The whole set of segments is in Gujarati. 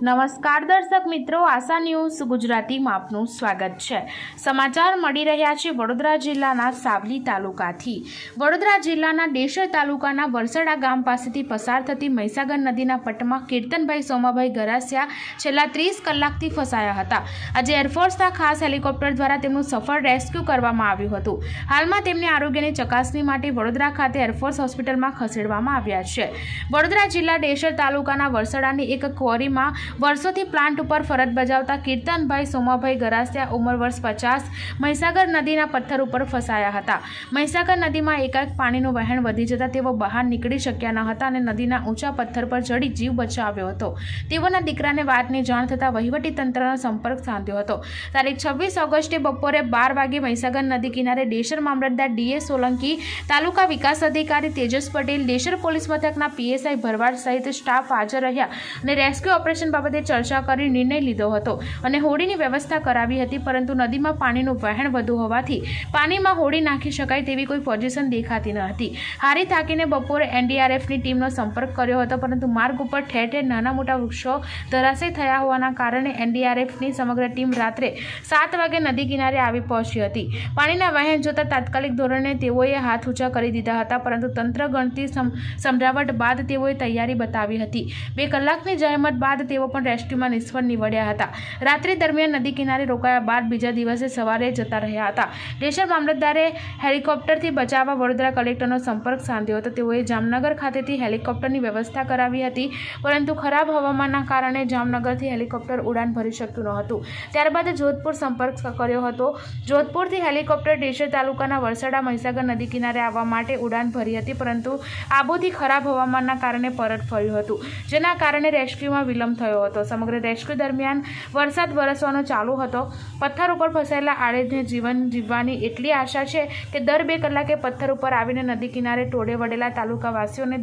નમસ્કાર દર્શક મિત્રો, આશા ન્યૂઝ ગુજરાતીમાં આપનું સ્વાગત છે. સમાચાર મળી રહ્યા છે વડોદરા જિલ્લાના સાવલી તાલુકાથી. વડોદરા જિલ્લાના ડેસર તાલુકાના વરસડા ગામ પાસેથી પસાર થતી મહીસાગર નદીના પટમાં કીર્તનભાઈ સોમાભાઈ ગરાસિયા છેલ્લા ત્રીસ કલાકથી ફસાયા હતા. આજે એરફોર્સના ખાસ હેલિકોપ્ટર દ્વારા તેમનું સફળ રેસ્ક્યુ કરવામાં આવ્યું હતું. હાલમાં તેમની આરોગ્યની ચકાસણી માટે વડોદરા ખાતે એરફોર્સ હોસ્પિટલમાં ખસેડવામાં આવ્યા છે. વડોદરા જિલ્લા ડેસર તાલુકાના વરસડાની એક ક્વોરીમાં વર્ષોથી પ્લાન્ટ ઉપર ફરજ બજાવતા કીર્તનભાઈ સોમાભાઈ ગરાસિયા ઉંમર વર્ષ પચાસ મહીસાગર નદીના પથ્થર ઉપર ફસાયા હતા. મહીસાગર નદીમાં એકાએક પાણીનું વહેણ વધી જતાં તેઓ બહાર નીકળી શક્યા ન હતા અને નદીના ઊંચા પથ્થર પર ચડી જીવ બચાવ્યો હતો. તેઓના દીકરાને વાતની જાણ થતાં તંત્રનો સંપર્ક સાધ્યો હતો. તારીખ છવ્વીસ ઓગસ્ટે બપોરે બાર વાગે મહીસાગર નદી કિનારે ડેશર મામલતદાર ડીએ સોલંકી, તાલુકા વિકાસ અધિકારી તેજસ પટેલ, ડેશર પોલીસ મથકના પીએસઆઈ ભરવાડ સહિત સ્ટાફ હાજર રહ્યા અને રેસ્ક્યુ ઓપરેશન બાબતે ચર્ચા કરી નિર્ણય લીધો હતો અને હોડીની વ્યવસ્થા કરાવી હતી, પરંતુ નદીમાં પાણીનું વહેણ વધુ હોવાથી પાણીમાં હોડી નાખી શકાય તેવી કોઈ પોઝિશન દેખાતી ન હતી. હારી થાકીને બપોરે એનડીઆરએફની ટીમનો સંપર્ક કર્યો હતો, પરંતુ માર્ગ ઉપર ઠેર ઠેર નાના મોટા વૃક્ષો ધરાશય થયા હોવાના કારણે એનડીઆરએફની સમગ્ર ટીમ રાત્રે સાત વાગે નદી કિનારે આવી પહોંચી હતી. પાણીના વહેણ જોતા તાત્કાલિક ધોરણે તેઓએ હાથ ઊંચા કરી દીધા હતા, પરંતુ તંત્ર ગણતી સમ- સમજાવટ બાદ તેઓએ તૈયારી બતાવી હતી. બે કલાકની જહેમત બાદ તેઓ પણ રેસ્ક્યુમાં નિષ્ફળ નીવડ્યા હતા. રાત્રિ દરમિયાન નદી કિનારે રોકાયા બાદ બીજા દિવસે સવારે જતા રહ્યા હતા. દેશર મામલતદારે હેલિકોપ્ટરથી બચાવવા વડોદરા કલેક્ટરનો સંપર્ક સાધ્યો હતો. તેઓએ જામનગર ખાતેથી હેલિકોપ્ટરની વ્યવસ્થા કરાવી હતી, પરંતુ ખરાબ હવામાનના કારણે જામનગરથી હેલિકોપ્ટર ઉડાન ભરી શક્યું ન હતું. ત્યારબાદ જોધપુર સંપર્ક કર્યો હતો. જોધપુરથી હેલિકોપ્ટર ડેશર તાલુકાના વરસાડા મહીસાગર નદી કિનારે આવવા માટે ઉડાન ભરી હતી, પરંતુ આબોથી ખરાબ હવામાનના કારણે પરત ફર્યું હતું, જેના કારણે રેસ્ક્યુમાં વિલંબ થયો હતો. સમગ્ર રેસ્ક્યુ દરમિયાન વરસાદ વરસવાનો ચાલુ હતો. પથ્થર ઉપર ફસાયેલા આડેજને જીવન જીવવાની એટલી આશા છે કે દર બે કલાકે પથ્થર ઉપર આવીને નદી કિનારે ટોળે વળેલા તાલુકાવાસીઓને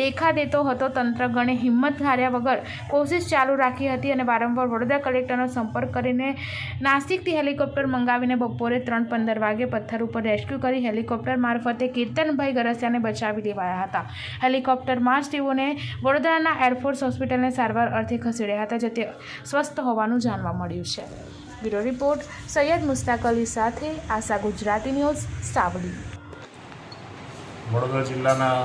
દેખા દેતો હતો તંત્ર ગણે હિંમત હાર્યા વગર કોશિશ ચાલુ રાખી હતી અને વારંવાર વડોદરા કલેક્ટરનો સંપર્ક કરીને નાસિકથી હેલિકોપ્ટર મંગાવીને બપોરે ત્રણ પંદર વાગે પથ્થર ઉપર રેસ્ક્યુ કરી હેલિકોપ્ટર મારફતે કીર્તનભાઈ ગરસિયાને બચાવી લેવાયા હતા. હેલિકોપ્ટરમાં જ તેઓને વડોદરાના એરફોર્સ હોસ્પિટલને સારવાર અર્થે ખસેડ્યા હતા, જે તે સ્વસ્થ હોવાનું જાણવા મળ્યું છે. બ્યુરો રિપોર્ટ, સૈયદ મુસ્તાક અલી સાથે આશા ગુજરાતી ન્યૂઝ, સાવલી. વડોદરા જિલ્લાના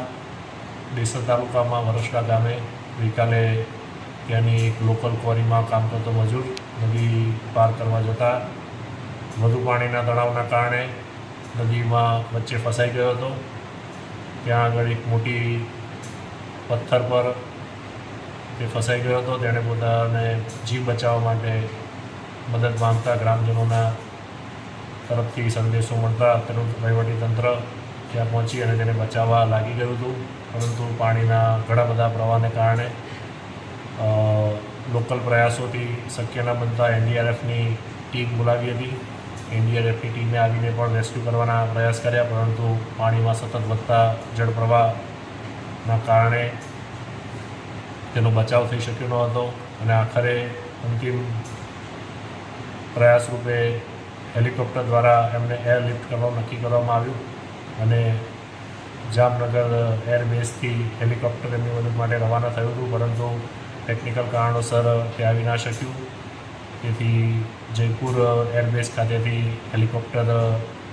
દેસર તાલુકામાં વરસડા ગામે ગઈકાલે ત્યાંની એક લોકલ ક્વોરીમાં કામ કરતો મજૂર નદી પાર કરવા જતાં વધુ પાણીના તણાવના કારણે નદીમાં વચ્ચે ફસાઈ ગયો હતો. ત્યાં આગળ એક મોટી પથ્થર પર તે ફસાઈ ગયો હતો, તેણે પોતાને જીવ બચાવવા માટે મદદ માંગતા ગ્રામજનોના તરફથી સંદેશો મળતા તેનું વહીવટીતંત્ર ત્યાં પહોંચી અને તેને બચાવવા લાગી ગયું હતું. પરંતુ પાણીના ઘણા બધા પ્રવાહને કારણે લોકલ પ્રયાસોથી શક્ય ન બનતા એનડીઆરએફની ટીમ બોલાવી હતી. એનડીઆરએફની ટીમે આવીને પણ રેસ્ક્યુ કરવાના પ્રયાસ કર્યા, પરંતુ પાણીમાં સતત વધતા જળ પ્રવાહના કારણે તેનો બચાવ થઈ શક્યો ન હતો અને આખરે અંતિમ પ્રયાસ રૂપે હેલિકોપ્ટર દ્વારા એમને એર લિફ્ટ કરવાનું નક્કી કરવામાં આવ્યું અને જામનગર એરબેઝથી હેલિકોપ્ટર એમની મદદ માટે રવાના થયું હતું, પરંતુ ટેકનિકલ કારણોસર તે આવી ના શક્યું. તેથી જયપુર એરબેઝ ખાતેથી હેલિકોપ્ટર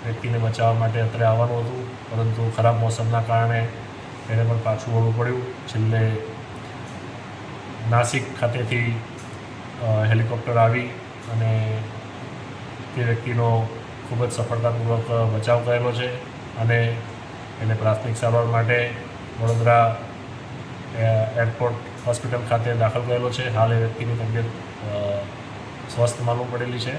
વ્યક્તિને બચાવવા માટે અત્રે આવવાનું હતું, પરંતુ ખરાબ મોસમના કારણે તેને પણ પાછું વળવું પડ્યું. છેલ્લે નાસિક ખાતેથી હેલિકોપ્ટર આવી અને તે વ્યક્તિનો ખૂબ જ સફળતાપૂર્વક બચાવ કરેલો છે અને એને પ્રાથમિક સારવાર માટે વડોદરા એરપોર્ટ હોસ્પિટલ ખાતે દાખલ કરેલો છે. હાલ એ વ્યક્તિની તબિયત સ્વસ્થ માલુમ પડેલી છે.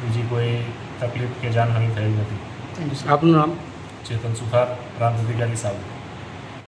બીજી કોઈ તકલીફ કે જાનહાનિ થઈ નથી. આપનું નામ? ચેતન સુથાર પ્રાંત અધિકારી સાહેબ